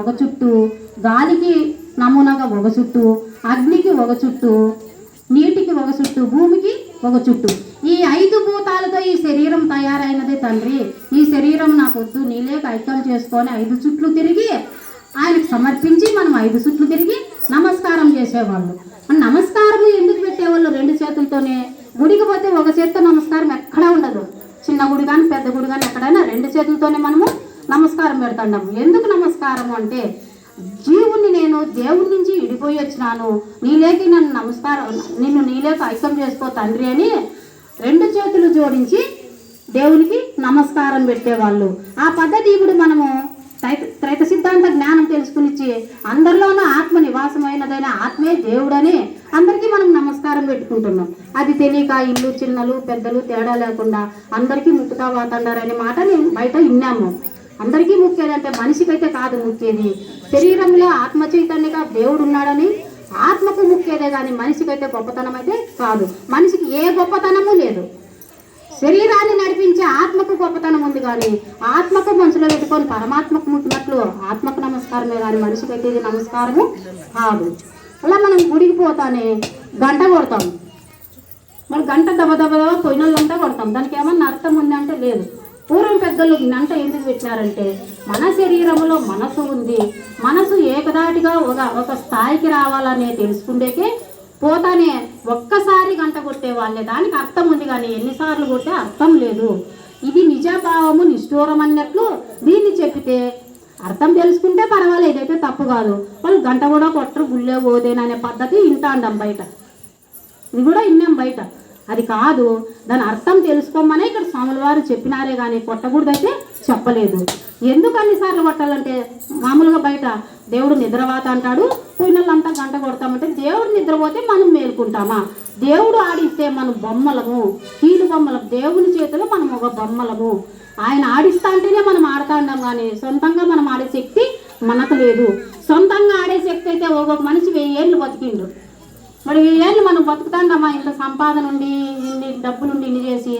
ఒక చుట్టూ గాలికి నమూనాగా ఒక చుట్టూ అగ్నికి ఒక చుట్టూ నీటికి ఒక చుట్టు భూమికి ఒక చుట్టు. ఈ ఐదు భూతాలతో ఈ శరీరం తయారైనదే తండ్రి. ఈ శరీరం నాకు వద్దు నీలే ఐక్యం చేసుకొని ఐదు చుట్లు తిరిగి ఆయనకు సమర్పించి మనం ఐదు చుట్లు తిరిగి నమస్కారం చేసేవాళ్ళు. మన నమస్కారం ఎందుకు పెట్టేవాళ్ళు? రెండు చేతులతోనే గుడికి పోతే ఒక చేతితో నమస్కారం ఎక్కడా ఉండదు. చిన్న గుడి కానీ పెద్ద గుడి కానీ ఎక్కడైనా రెండు చేతులతోనే మనము నమస్కారం పెడుతున్నాము ఎందుకు నమస్కారం అంటే జీవుణ్ణి నేను దేవుడి నుంచి విడిపోయి వచ్చినాను. నీలేకి నన్ను నమస్కారం నిన్ను నీలేక ఐక్యం చేసుకో తండ్రి అని రెండు చేతులు జోడించి దేవునికి నమస్కారం పెట్టేవాళ్ళు. ఆ పద్ధతి ఇప్పుడు మనము త్రైత త్రైత సిద్ధాంత జ్ఞానం తెలుసుకునిచ్చి అందరిలోనూ ఆత్మ నివాసమైనదైన ఆత్మే దేవుడని అందరికీ మనం నమస్కారం పెట్టుకుంటున్నాం. అది తెలియక ఇల్లు చిన్నలు పెద్దలు తేడా లేకుండా అందరికీ ముక్కుతా వాతండారనే మాట నేను బయట విన్నాము. అందరికీ ముఖ్యదంటే మనిషికైతే కాదు ముఖ్యది శరీరంలో ఆత్మ చైతన్యగా దేవుడు ఉన్నాడని ఆత్మకు ముఖ్యదే కానీ మనిషికైతే గొప్పతనం అయితే కాదు. మనిషికి ఏ గొప్పతనము లేదు. శరీరాన్ని నడిపించే ఆత్మకు గొప్పతనం ఉంది కానీ ఆత్మకు మనసులో పెట్టుకొని పరమాత్మకు ముట్టినట్లు ఆత్మకు నమస్కారమే కానీ మనిషికి అయితే ఇది నమస్కారము కాదు. అలా మనం గుడికి పోతానే గంట కొడతాం. మరి గంట దబ దబ దబ పొయ్యినంతా కొడతాం. దానికి ఏమన్నా అర్థం ఉందంటే లేదు. పూర్వం పెద్దలు నంట ఎందుకు పెట్టినారంటే మన శరీరంలో మనసు ఉంది. మనసు ఏకదాటిగా ఒక ఒక స్థాయికి రావాలనే తెలుసుకుండేకే పోతానే ఒక్కసారి గంట కొట్టే వాళ్ళే. దానికి అర్థం ఉంది కానీ ఎన్నిసార్లు కొట్టే అర్థం లేదు. ఇది నిజభావము నిష్ఠూరం అన్నట్లు దీన్ని చెప్పితే అర్థం తెలుసుకుంటే పర్వాలేదు అయితే తప్పు కాదు. వాళ్ళు గంట కూడా కొట్టరు గుళ్ళే పోదేననే పద్ధతి వింటాండం బయట. ఇది కూడా విన్నాం బయట. అది కాదు దాని అర్థం తెలుసుకోమనే ఇక్కడ స్వాముల వారు చెప్పినారే కానీ కొట్టకూడదైతే చెప్పలేదు. ఎందుకు అన్నిసార్లు కొట్టాలంటే మామూలుగా బయట దేవుడు నిద్రవాత అంటాడు పోయినోళ్ళంతా గంట కొడతామంటే దేవుడు నిద్రపోతే మనం మేల్కుంటామా? దేవుడు ఆడిస్తే మనం బొమ్మలము కీలు బొమ్మలం దేవుని చేతిలో మనం ఒక బొమ్మలము. ఆయన ఆడిస్తా అంటేనే మనం ఆడుతా ఉన్నాం కానీ సొంతంగా మనం ఆడే శక్తి మనకు లేదు. సొంతంగా ఆడే శక్తి అయితే ఒక్కొక్క మనిషి వెయ్యి ఏళ్ళు బతికిండు. మరి ఏళ్ళు మనం బతుకుతాండమ్మా ఇంత సంపాదన ఉండి ఇన్ని డబ్బులుండి ఇన్ని చేసి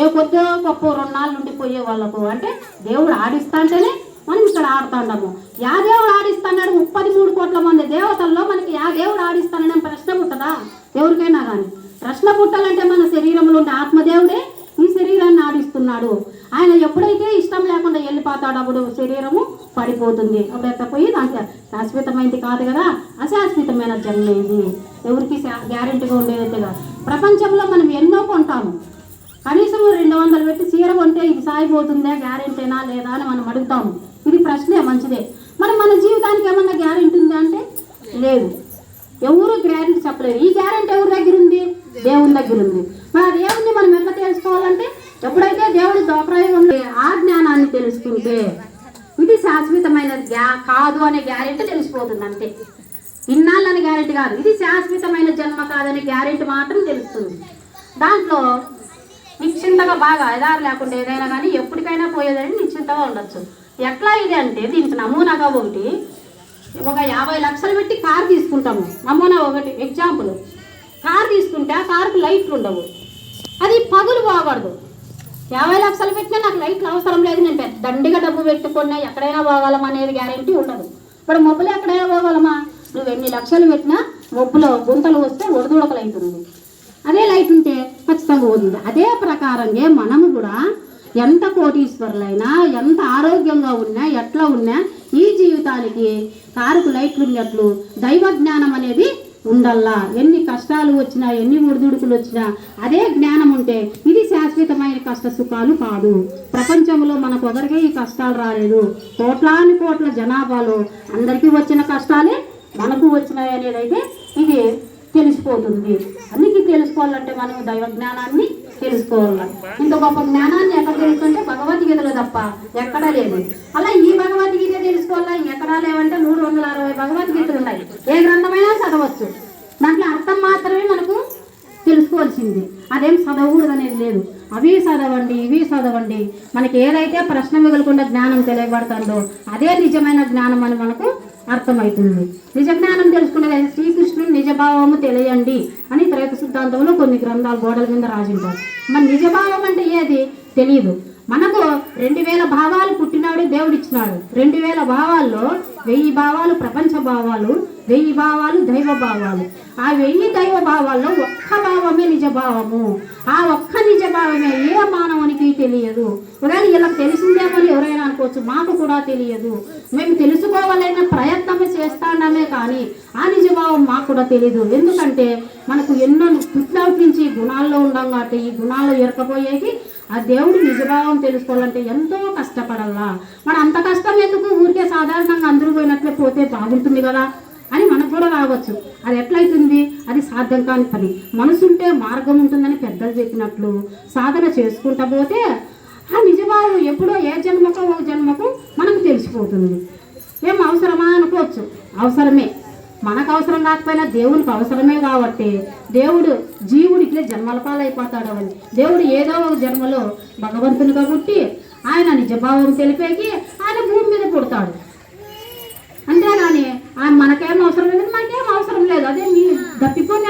ఏ కొద్దో గొప్ప రెండు నాళ్ళు ఉండి పోయే వాళ్ళకు. అంటే దేవుడు ఆడిస్తాంటేనే మనం ఇక్కడ ఆడుతాండము. యా దేవుడు ఆడిస్తాడు ముప్పది మూడు కోట్ల మంది దేవతల్లో మనకి యా దేవుడు ఆడిస్తాననే ప్రశ్న పుట్టదా? ఎవరికైనా కానీ ప్రశ్న పుట్టాలంటే మన శరీరంలో ఉండే ఆత్మదేవుడే ఈ శరీరాన్ని ఆడిస్తున్నాడు. ఆయన ఎప్పుడైతే ఇష్టం లేకుండా వెళ్ళిపోతాడు అప్పుడు శరీరము పడిపోతుంది. అప్పుడు ఎత్తపోయి దాంట్లో శాశ్వతమైనది కాదు కదా? అశాశ్వతమైన జన్మ ఇది ఎవరికి గ్యారెంటీగా ఉండేదైతే ప్రపంచంలో మనం ఎన్నో కొంటాము. కనీసం రెండు వందలు పెట్టి చీర కొంటే ఇది సాగిపోతుందా గ్యారెంటీనా లేదా అని మనం అడుగుతాము. ఇది ప్రశ్నే మంచిదే. మనం మన జీవితానికి ఏమన్నా గ్యారెంటీ ఉందా అంటే లేదు. ఎవరు గ్యారెంటీ చెప్పలేరు. ఈ గ్యారెంటీ ఎవరి దగ్గర ఉంది? దేవుని దగ్గర ఉంది. మరి ఆ దేవుణ్ణి మనం ఎట్లా తెలుసుకోవాలంటే ఎప్పుడైతే దేవుడి దోప్రయోగంలో ఆ జ్ఞానాన్ని తెలుసుకుంటే ఇది శాశ్వతమైన గ్యా కాదు అనే గ్యారెంటీ తెలిసిపోతుంది అంతే. ఇన్నాళ్ళని గ్యారెంటీ కాదు. ఇది శాశ్వతమైన జన్మ కాదనే గ్యారెంటీ మాత్రం తెలుస్తుంది. దాంట్లో నిశ్చింతగా బాగా ఆధారం లేకుండా ఏదైనా కానీ ఎప్పటికైనా పోయేదని నిశ్చింతగా ఉండొచ్చు. ఎట్లా ఇది అంటే దీనికి నమూనాగా ఒకటి ఒక యాభై లక్షలు పెట్టి కార్ తీసుకుంటాము. నమూనా ఒకటి ఎగ్జాంపుల్ కార్ తీసుకుంటే ఆ కార్కు లైట్లు ఉండవు. అది పగులు పోకూడదు. యాభై లక్షలు పెట్టినా నాకు లైట్లు అవసరం లేదు. నేను పెద్ద దండిగా డబ్బు పెట్టుకున్నా ఎక్కడైనా పోగలం అనేది గ్యారెంటీ ఉండదు. ఇప్పుడు మొబైల్ ఎక్కడైనా పోగలమా? నువ్వు ఎన్ని లక్షలు పెట్టినా మొబ్బులో గుంతలు వస్తే ఒడిదుడకలు అదే లైట్ ఉంటే ఖచ్చితంగా పోతుంది అదే ప్రకారంగా మనము కూడా ఎంత కోటీశ్వరులైనా ఎంత ఆరోగ్యంగా ఉన్నా ఎట్లా ఉన్నా ఈ జీవితానికి కారుకు లైట్లు ఉన్నట్లు దైవ జ్ఞానం అనేది ఉండల్లా ఎన్ని కష్టాలు వచ్చినా ఎన్ని ఒడిదుడుకులు వచ్చినా అదే జ్ఞానం ఉంటే ఇది శాశ్వతమైన కష్ట సుఖాలు కాదు. ప్రపంచంలో మనకు ఒకరికే ఈ కష్టాలు రాలేదు. కోట్లాని కోట్ల జనాభాలో అందరికీ వచ్చిన కష్టాలే మనకు వచ్చినాయి అనేది అయితే ఇది తెలిసిపోతుంది. అందుకే తెలుసుకోవాలంటే మనం దైవ జ్ఞానాన్ని తెలుసుకోవాలి? ఇంత గొప్ప జ్ఞానాన్ని ఎక్కడ తెలుసుకుంటే భగవద్గీతలో తప్ప ఎక్కడా లేదు. అలా ఈ భగవద్గీత తెలుసుకోవాలా? ఎక్కడా లేవంటే మూడు వందల అరవై భగవద్గీతలు ఉన్నాయి. ఏ గ్రంథమైనా చదవచ్చు. దాంట్లో అర్థం మాత్రమే మనకు తెలుసుకోవాల్సింది. అదేం చదవకూడదు అనేది లేదు. అవి చదవండి ఇవి చదవండి. మనకి ఏదైతే ప్రశ్న మిగలకుండా జ్ఞానం తెలియబడుతుందో అదే నిజమైన జ్ఞానం అని మనకు అర్థమవుతుంది నిజ జ్ఞానం తెలుసుకునే శ్రీకృష్ణుని నిజభావము తెలియండి అని త్రైత సిద్ధాంతంలో కొన్ని గ్రంథాలు గోడల మీద రాసింటారు. మరి నిజభావం అంటే ఏది? తెలియదు మనకు రెండు వేల భావాలు పుట్టినాడు దేవుడిచ్చినాడు రెండు వేల భావాల్లో వెయ్యి భావాలు ప్రపంచ భావాలు వెయ్యి భావాలు దైవ భావాలు. ఆ వెయ్యి దైవ భావాల్లో ఒక్క భావమే నిజ భావము ఆ ఒక్క నిజ భావమే ఏ మానవునికి తెలియదు. ఒకవేళ ఇలా తెలిసిందేమో ఎవరైనా అనుకోవచ్చు. మాకు కూడా తెలియదు. మేము తెలుసుకోవాలనే ప్రయత్నం చేస్తాడమే కానీ ఆ నిజభావం మాకు కూడా తెలియదు ఎందుకంటే మనకు ఎన్నో పుట్టినప్పటి నుంచి గుణాల్లో ఉండం కాబట్టి ఈ గుణాల్లో ఎరకపోయేది ఆ దేవుడి నిజభావం తెలుసుకోవాలంటే ఎంతో కష్టపడల్లా. మన అంత కష్టం ఎందుకు? ఊరికే సాధారణంగా అందరూ పోయినట్లే పోతే బాగుంటుంది కదా అని మనకు కూడా రావచ్చు. అది ఎట్లయితుంది? అది సాధ్యం కాని పని. మనసుంటే మార్గం ఉంటుందని పెద్దలు చెప్పినట్లు సాధన చేసుకుంటా పోతే ఆ నిజభావం ఎప్పుడో ఏ జన్మకో ఒక జన్మ అవుతుంది. ఏం అవసరమా అనుకోవచ్చు. అవసరమే. మనకు అవసరం కాకపోయినా దేవునికి అవసరమే కాబట్టి దేవుడు జీవుడు ఇట్లే జన్మల పాలైపోతాడు అని. దేవుడు ఏదో ఒక జన్మలో భగవంతునిగా పుట్టి ఆయన నిజభావం తెలిపేకి ఆయన భూమి మీద పుడతాడు. అంతేగాని ఆయన మనకేం అవసరం లేదు మనకేం అవసరం లేదు. అదే మీ దప్పిపోయి